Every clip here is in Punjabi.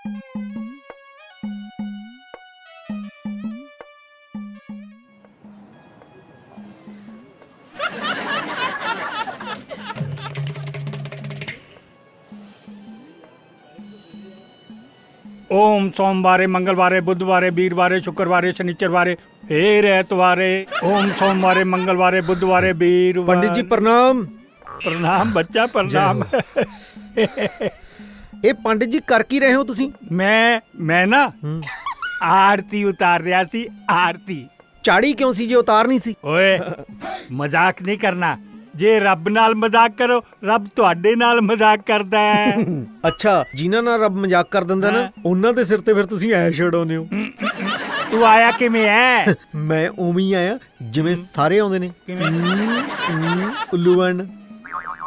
ओम सोमवारे मंगलवारे बुधवारे वीरवारे शुक्रवारे शनिचरवारे फिर ऐतवारे ओम सोमवारे मंगलवारे बुधवारे वीरवारे। पंडित जी प्रणाम। प्रणाम बच्चा प्रणाम। ਇਹ ਪੰਡਿਤ ਜੀ ਕਰ ਕੀ ਰਹੇ ਹੋ ਤੁਸੀਂ? ਮੈਂ ਮੈਂ ਨਾ ਆਰਤੀ ਉਤਾਰ ਰਿਹਾ ਸੀ ਆਰਤੀ। ਚਾੜੀ ਕਿਉਂ ਸੀ ਜੇ ਉਤਾਰਨੀ ਸੀ? ਓਏ ਮਜ਼ਾਕ ਨਹੀਂ ਕਰਨਾ। ਜੇ ਰੱਬ ਨਾਲ ਮਜ਼ਾਕ ਕਰੋ ਰੱਬ ਤੁਹਾਡੇ ਨਾਲ ਮਜ਼ਾਕ ਕਰਦਾ ਹੈ। ਅੱਛਾ ਜਿਨ੍ਹਾਂ ਨਾਲ ਰੱਬ ਮਜ਼ਾਕ ਕਰ ਦਿੰਦਾ ਨਾ। ਉਹਨਾਂ ਦੇ ਸਿਰ ਤੇ ਫਿਰ ਤੁਸੀਂ ਐ ਛੜਾਉਂਦੇ ਹੋ। ਤੂੰ ਆਇਆ ਕਿਵੇਂ ਹੈ ਮੈਂ ਉਵੇਂ ਹੀ ਆਇਆ ਜਿਵੇਂ ਸਾਰੇ ਆਉਂਦੇ ਨੇ। ਕਿਵੇਂ? ਉੱਲੂ ਬਣ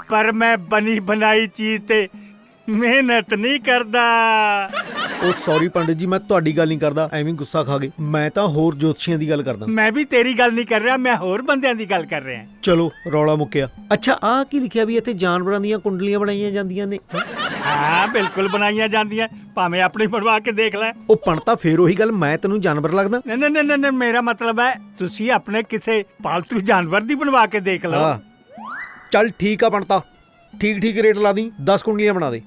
ਪਰ ਮੈਂ ਬਣੀ ਬਣਾਈ ਚੀਜ਼ ਤੇ ਮਿਹਨਤ ਨਹੀਂ ਕਰਦਾ। ਉਹ ਸੌਰੀ ਪੰਡਿਤ ਜੀ ਮੈਂ ਤੁਹਾਡੀ ਗੱਲ ਨਹੀਂ ਕਰਦਾ ਐਵੇਂ ਗੁੱਸਾ ਖਾ ਗਏ ਮੈਂ ਤਾਂ ਹੋਰ ਜੋਤਸ਼ੀਆਂ ਦੀ ਗੱਲ ਕਰਦਾ। ਮੈਂ ਵੀ ਤੇਰੀ ਗੱਲ ਨਹੀਂ ਕਰ ਰਿਹਾ ਮੈਂ ਹੋਰ ਬੰਦਿਆਂ ਦੀ ਗੱਲ ਕਰ ਰਿਹਾ। ਚਲੋ ਰੌਲਾ ਮੁੱਕਿਆ। ਅੱਛਾ ਆਹ ਕੀ ਲਿਖਿਆ ਵੀ ਇੱਥੇ ਜਾਨਵਰਾਂ ਦੀਆਂ ਕੁੰਡਲੀਆਂ ਬਣਾਈਆਂ ਜਾਂਦੀਆਂ ਨੇ? ਹਾਂ ਬਿਲਕੁਲ ਬਣਾਈਆਂ ਜਾਂਦੀਆਂ। ਭਾਵੇਂ ਆਪਣੀ ਬਣਵਾ ਕੇ ਦੇਖ ਲੈ। ਉਹ ਪਣਤਾ ਫੇਰ ਉਹੀ ਗੱਲ ਮੈਂ ਤੈਨੂੰ ਜਾਨਵਰ ਲੱਗਦਾ। ਨਹੀਂ ਨਹੀਂ ਨਹੀਂ, ਨਹੀਂ ਨਹੀਂ, ਮੇਰਾ ਮਤਲਬ ਹੈ ਤੁਸੀਂ ਆਪਣੇ ਕਿਸੇ ਪਾਲਤੂ ਜਾਨਵਰ ਦੀ ਬਣਵਾ ਕੇ ਦੇਖ ਲਓ। ਹਾਂ। ਚੱਲ ਠੀਕ ਆ ਪਣਤਾ। ਠੀਕ ਠੀਕ ਰੇਟ ਲਾ ਦੀ 10 ਕੁੰਡਲੀਆਂ ਬਣਾ ਦੇ।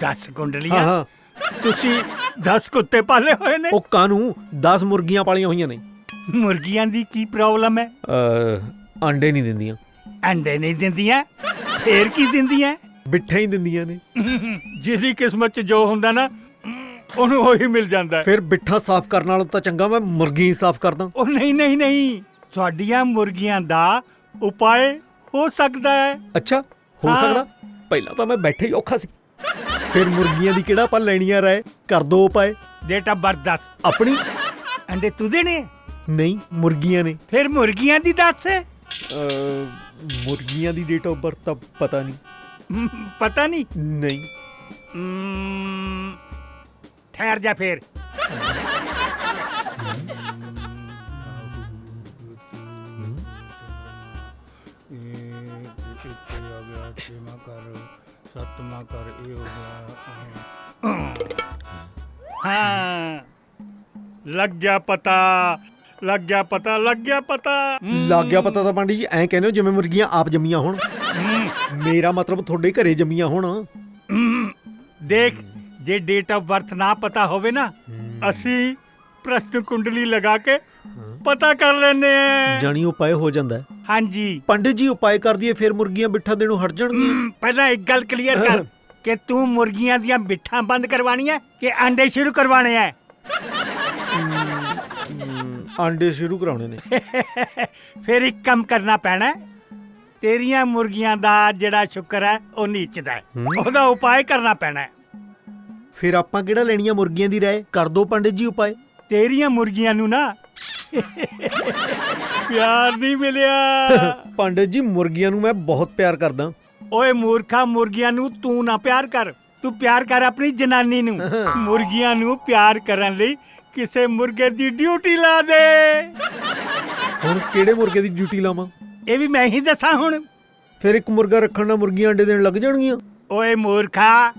10 ਹਾਂ ਕੁੰਡਲੀਆਂ ਹਾਂ। ਤੁਸੀਂ 10 ਕੁੱਤੇ ਪਾਲੇ ਹੋਏ ਨੇ। ਉਹ ਕਾਨੂੰ 10 ਮੁਰਗੀਆਂ ਪਾਲੀਆਂ ਹੋਈਆਂ ਨੇ। ਮੁਰਗੀਆਂ ਦੀ ਕੀ ਪ੍ਰੋਬਲਮ ਹੈ? ਅ ਅੰਡੇ ਨਹੀਂ ਦਿੰਦੀਆਂ। ਅੰਡੇ ਨਹੀਂ ਦਿੰਦੀਆਂ ਫੇਰ ਕੀ ਦਿੰਦੀਆਂ? ਬਿੱਠਾ ਹੀ ਦਿੰਦੀਆਂ ਨੇ। ਜਿਹਦੀ ਕਿਸਮਤ 'ਚ ਜੋ ਹੁੰਦਾ ਨਾ ਉਹਨੂੰ ਉਹੀ ਮਿਲ ਜਾਂਦਾ। ਫਿਰ ਬਿੱਠਾ ਸਾਫ਼ ਕਰਨ ਨਾਲੋਂ ਤਾਂ ਚੰਗਾ ਮੈਂ ਮੁਰਗੀ ਸਾਫ਼ ਕਰਦਾ। ਉਹ ਨਹੀਂ ਨਹੀਂ ਨਹੀਂ। ਤੁਹਾਡੀਆਂ ਮੁਰਗੀਆਂ ਦਾ ਉਪਾਏ ਹੋ ਸਕਦਾ ਹੈ। ਅੱਛਾ ਹਾਂ। ਸਕਦਾ। ਪਹਿਲਾਂ ਤਾਂ ਮੈਂ ਬੈਠਾ ਹੀ ਔਖਾ ਸੀ। ਫਿਰ ਮੁਰਗੀਆਂ ਦੀ ਕਿਹੜਾ ਆਪਾਂ ਲੈਣੀਆਂ ਰਹਿ ਕਰ ਦੋ ਉਪਾਏ। ਡੇਟ ਆਫ ਬਰਥ ਦੱਸ ਆਪਣੀ? ਅੰਡੇ ਤੂੰ ਦੇਣੇ? ਨਹੀਂ ਮੁਰਗੀਆਂ ਨੇ। ਫਿਰ ਮੁਰਗੀਆਂ ਦੀ ਦੱਸ। ਅ ਮੁਰਗੀਆਂ ਦੀ ਡੇਟ ਆਫ ਬਰਥ ਤਾਂ ਪਤਾ ਨਹੀਂ। ਹਮ, ਪਤਾ ਨਹੀਂ? ਨਹੀਂ। ਹਮ, ਠਹਿਰ ਜਾ ਫੇਰ। ਸੱਤਵਾਂ ਕਰ। ਇਹ ਹੋ ਗਿਆ ਹਾਂ। ਲੱਗ ਗਿਆ ਪਤਾ। ਲੱਗ ਗਿਆ ਪਤਾ ਲੱਗ ਗਿਆ ਪਤਾ। ਲੱਗ ਗਿਆ ਪਤਾ ਤਾਂ ਪੰਡੀ ਜੀ ਐਂ ਕਹਿੰਦੇ ਹੋ ਜਿਵੇਂ ਮੁਰਗੀਆਂ ਆਪ ਜੰਮੀਆਂ ਹੋਣ। ਮੇਰਾ ਮਤਲਬ ਤੁਹਾਡੇ ਘਰੇ ਜੰਮੀਆਂ ਹੋਣ। ਦੇਖ ਜੇ ਡੇਟ ਆਫ ਬਰਥ ਨਾ ਪਤਾ ਹੋਵੇ ਨਾ ਅਸੀਂ ਪ੍ਰਸ਼ਨ ਕੁੰਡਲੀ ਲਗਾ ਕੇ ਪਤਾ ਕਰ ਲੈਨੇ ਆ ਜਾਣੀ ਉਪਾਏ ਹੋ ਜਾਂਦਾ। ਹੈ। ਹਾਂਜੀ। ਪੰਡਿਤ ਜੀ ਉਪਾਏ ਕਰ ਦਈਏ ਫਿਰ ਮੁਰਗੀਆਂ ਬਿੱਠਾ ਦੇਣੋਂ ਹਟ ਜਾਣਗੀਆਂ? ਹਮ, ਪਹਿਲਾਂ ਇੱਕ ਗੱਲ ਕਲੀਅਰ ਕਰ ਕਿ ਤੂੰ ਮੁਰਗੀਆਂ ਦੀਆਂ ਬਿੱਠਾਂ ਬੰਦ ਕਰਵਾਣੀਆਂ ਕਿ ਅੰਡੇ ਸ਼ੁਰੂ ਕਰਵਾਣੇ ਆ? ਆਂਡੇ ਸ਼ੁਰੂ ਕਰਾਉਣੇ ਨੇ। ਫਿਰ ਇੱਕ ਕੰਮ ਕਰਨਾ ਪੈਣਾ ਹੈ। ਤੇਰੀਆਂ ਮੁਰਗੀਆਂ ਦਾ ਜਿਹੜਾ ਸ਼ੁਕਰ ਹੈ ਉਹ ਨੀਚਦਾ ਹੈ। ਉਹਦਾ ਉਪਾਅ ਕਰਨਾ ਪੈਣਾ ਹੈ। ਫਿਰ ਆਪਾਂ ਕਿਹੜਾ ਲੈਣੀਆਂ ਮੁਰਗੀਆਂ ਦੀ ਰਾਏ? ਕਰ ਦੋ ਪੰਡਿਤ ਜੀ ਉਪਾਏ ਤੇਰੀਆਂ ਮੁਰਗੀਆਂ ਨੂੰ ਨਾ। ਪਿਆਰ ਨਹੀਂ ਮਿਲਿਆ। ਪੰਡਿਤ ਜੀ ਮੁਰਗੀਆਂ ਨੂੰ ਮੈਂ ਬਹੁਤ ਪਿਆਰ ਕਰਦਾ। ਓਏ ਮੂਰਖਾ ਮੁਰਗੀਆਂ ਨੂੰ ਤੂੰ ਨਾ ਪਿਆਰ ਕਰ। ਤੂੰ ਪਿਆਰ ਕਰ ਆਪਣੀ ਜਨਾਨੀ ਨੂੰ। ਮੁਰਗੀਆਂ ਨੂੰ ਪਿਆਰ ਕਰਨ ਲਈ ਕਿਸੇ ਮੁਰਗੇ ਦੀ ਡਿਊਟੀ ਲਾ ਦੇ। ਹੁਣ ਕਿਹੜੇ ਮੁਰਗੇ ਦੀ ਡਿਊਟੀ ਲਾਵਾਂ? ਇਹ ਵੀ ਮੈਂ ਹੀ ਦੱਸਾਂ ਹੁਣ। ਫਿਰ ਇੱਕ ਮੁਰਗਾ ਰੱਖਣ ਨਾਲ ਮੁਰਗੀਆਂ ਅੰਡੇ ਦੇਣ ਲੱਗ ਜਾਣਗੀਆਂ। ਓਏ ਮੂਰਖਾ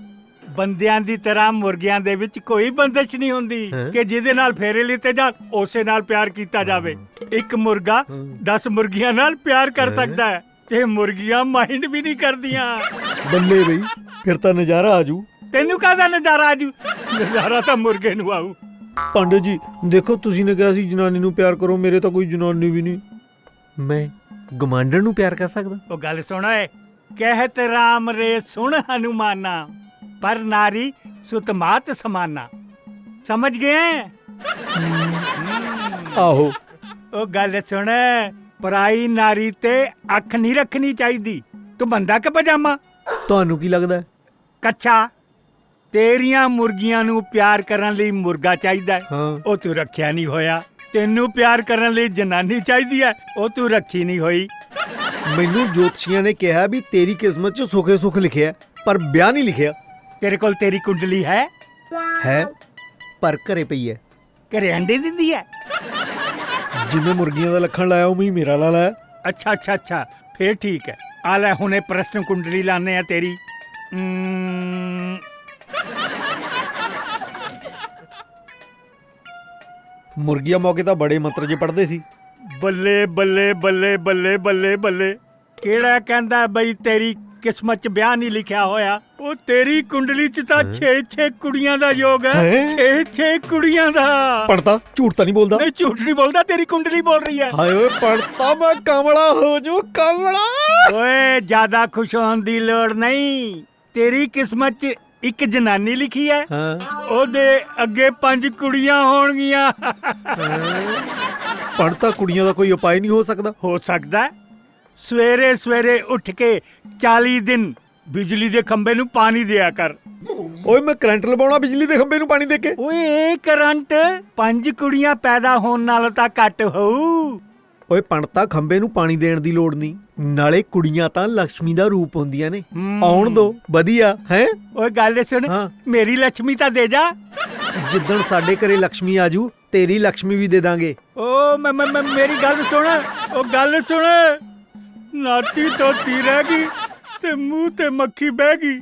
ਬੰਦਿਆਂ ਦੀ ਤਰ੍ਹਾਂ ਮੁਰਗੀਆਂ ਦੇ ਵਿੱਚ ਕੋਈ ਬੰਦਸ਼ ਨਹੀਂ ਹੁੰਦੀ? ਕਿ ਜਿਹਦੇ ਨਾਲ ਫੇਰੇ ਲਿੱਤੇ ਜਾਣ ਉਸੇ ਨਾਲ ਪਿਆਰ ਕੀਤਾ ਜਾਵੇ। ਇੱਕ ਮੁਰਗਾ 10 ਮੁਰਗੀਆਂ ਨਾਲ ਪਿਆਰ ਕਰ ਸਕਦਾ ਹੈ ਤੇ ਮੁਰਗੀਆਂ ਮਾਈਂਡ ਵੀ ਨਹੀਂ ਕਰਦੀਆਂ। ਬੱਲੇ ਬਈ ਫਿਰ ਤਾਂ ਨਜ਼ਾਰਾ ਆਜੂ ਤੈਨੂੰ ਕਾਹਦਾ ਨਜ਼ਾਰਾ ਆਜੂ ਨਜ਼ਾਰਾ ਤਾਂ ਮੁਰਗੇ ਨੂੰ ਆਊ। ਪੰਡਿਤ ਜੀ ਦੇਖੋ ਤੁਸੀਂ ਨੇ ਕਿਹਾ ਸੀ ਜਨਾਨੀ ਨੂੰ ਪਿਆਰ ਕਰੋ ਮੇਰੇ ਤਾਂ ਕੋਈ ਜਨਾਨੀ ਵੀ ਨਹੀਂ। ਮੈਂ ਗਮਾਂਡਰ ਨੂੰ ਪਿਆਰ ਕਰ ਸਕਦਾ। ਉਹ ਗੱਲ ਸੁਣ ਓਏ ਕਹਿਤ ਰਾਮ ਰੇ ਸੁਣ ਹਨੂਮਾਨਾ। ਪਰ ਨਾਰੀ ਸੁਤਮਾਤ ਸਮਾਨਾ। ਸਮਝ ਗਏ ਆਹੋ। ਉਹ ਗੱਲ ਸੁਣ ਪਰਾਈ ਨਾਰੀ ਤੇ ਅੱਖ ਨਹੀਂ ਰੱਖਣੀ ਚਾਹੀਦੀ। ਤੂੰ ਬੰਦਾ ਕਿ ਪਜਾਮਾ? ਤੁਹਾਨੂੰ ਕੀ ਲੱਗਦਾ? ਹੈ? ਕੱਚਾ ਤੇਰੀਆਂ ਮੁਰਗੀਆਂ ਨੂੰ ਪਿਆਰ ਕਰਨ ਲਈ ਮੁਰਗਾ ਚਾਹੀਦਾ ਹੈ। ਹਾਂ। ਉਹ ਤੂੰ ਰੱਖਿਆ ਨਹੀਂ ਹੋਇਆ। ਤੈਨੂੰ ਪਿਆਰ ਕਰਨ ਲਈ ਜਨਾਨੀ ਚਾਹੀਦੀ ਹੈ। ਉਹ ਤੂੰ ਰੱਖੀ ਨਹੀਂ ਹੋਈ। ਮੈਨੂੰ ਜੋਤਸ਼ੀਆਂ ਨੇ ਕਿਹਾ ਵੀ ਤੇਰੀ ਕਿਸਮਤ 'ਚ ਸੁਖੇ ਸੁਖ ਲਿਖਿਆ ਹੈ, ਪਰ ਵਿਆਹ ਨਹੀਂ ਲਿਖਿਆ। ਤੇਰੇ ਕੋਲ ਤੇਰੀ ਕੁੰਡਲੀ ਹੈ? ਹੈ ਪਰ ਘਰੇ ਪਈ ਹੈ। ਘਰੇ ਅੰਡੇ ਦਿੰਦੀ ਹੈ? ਜਿਵੇਂ ਮੁਰਗੀਆਂ ਦਾ ਲੱਖਣ ਲਾਇਆ ਉਵੇਂ ਹੀ ਮੇਰਾ ਲਾਲਾ ਹੈ ਅੱਛਾ ਅੱਛਾ ਅੱਛਾ। ਫੇਰ ਠੀਕ ਹੈ। ਆ ਲੈ ਹੁਣੇ ਪ੍ਰਸ਼ਨ ਕੁੰਡਲੀ ਲਾਣੇ ਆ ਤੇਰੀ। ਮੁਰਗੀਆਂ ਮੌਕੇ ਤਾਂ ਬੜੇ ਮੰਤਰ ਜੇ ਪੜਦੇ ਸੀ। ਬੱਲੇ ਬੱਲੇ ਬੱਲੇ ਬੱਲੇ ਬੱਲੇ ਬੱਲੇ। ਕਿਹੜਾ ਕਹਿੰਦਾ ਬਈ ਤੇਰੀ ਕਿਸਮਤ 'ਚ ਵਿਆਹ ਨਹੀਂ ਲਿਖਿਆ ਹੋਇਆ। ਉਹ ਤੇਰੀ ਕੁੰਡਲੀ 'ਚ ਤਾਂ 6-6 ਕੁੜੀਆਂ ਦਾ ਯੋਗ ਹੈ। ਹੈਂ? 6-6 ਕੁੜੀਆਂ ਦਾ। ਪੜਤਾ ਝੂਠ ਤਾਂ ਨਹੀਂ ਬੋਲਦਾ? ਨਹੀਂ ਝੂਠ ਨਹੀਂ ਬੋਲਦਾ ਤੇਰੀ ਕੁੰਡਲੀ ਬੋਲ ਰਹੀ ਹੈ। ਹਾਏ ਓਏ ਪੜਤਾ ਮੈਂ ਕਮਲਾ ਹੋ ਜੂ ਕਮਲਾ! ਓਏ ਜ਼ਿਆਦਾ ਖੁਸ਼ ਹੋਣ ਦੀ ਲੋੜ ਨਹੀਂ। ਤੇਰੀ ਕਿਸਮਤ 'ਚ ਇੱਕ ਜਨਾਨੀ ਲਿਖੀ ਹੈ। ਹਾਂ। ਉਹਦੇ ਅੱਗੇ ਪੰਜ ਕੁੜੀਆਂ ਹੋਣਗੀਆਂ। ਪੜਤਾ ਕੁੜੀਆਂ ਦਾ ਕੋਈ ਉਪਾਅ ਨਹੀਂ ਹੋ ਸਕਦਾ? ਹੋ ਸਕਦਾ ਹੈ। ਸਵੇਰੇ ਸਵੇਰੇ ਉੱਠ ਕੇ 40 ਦਿਨ ਬਿਜਲੀ ਦੇ ਖੰਭੇ ਨੂੰ ਪਾਣੀ ਦਿਆ ਕਰ। ਓਏ ਮੈਂ ਕਰੰਟ ਲਵਾਉਣਾ ਬਿਜਲੀ ਦੇ ਖੰਭੇ ਨੂੰ ਪਾਣੀ ਦੇ ਕੇ। ਓਏ ਇਹ ਕਰੰਟ ਪੰਜ ਕੁੜੀਆਂ ਪੈਦਾ ਹੋਣ ਨਾਲ ਤਾਂ ਕੱਟ ਹੋਊ। ਓਏ ਪਣਤਾ ਖੰਬੇ ਨੂੰ ਪਾਣੀ ਦੇਣ ਦੀ ਲੋੜ ਨਹੀਂ। ਨਾਲੇ ਕੁੜੀਆਂ ਤਾਂ ਲక్ష్ਮੀ ਦਾ ਰੂਪ ਹੁੰਦੀਆਂ ਨੇ। ਆਉਣ ਦੋ ਵਧੀਆ ਹੈ? ਓਏ ਗੱਲ ਸੁਣ ਮੇਰੀ ਲక్ష్ਮੀ ਤਾਂ ਦੇ ਜਾ। ਜਿੱਦਣ ਸਾਡੇ ਘਰੇ ਲక్ష్ਮੀ ਆਜੂ ਤੇਰੀ ਲక్ష్ਮੀ ਵੀ ਦੇ ਦਾਂਗੇ। ਓ ਮੈਂ ਮੇਰੀ ਗੱਲ ਸੁਣ ਓ ਗੱਲ ਸੁਣ। ਨਾਤੀ ਤੋਤੀ ਰਹਿ ਗਈ ਤੇ ਮੂੰਹ ਤੇ ਮੱਖੀ ਬਹਿ ਗਈ।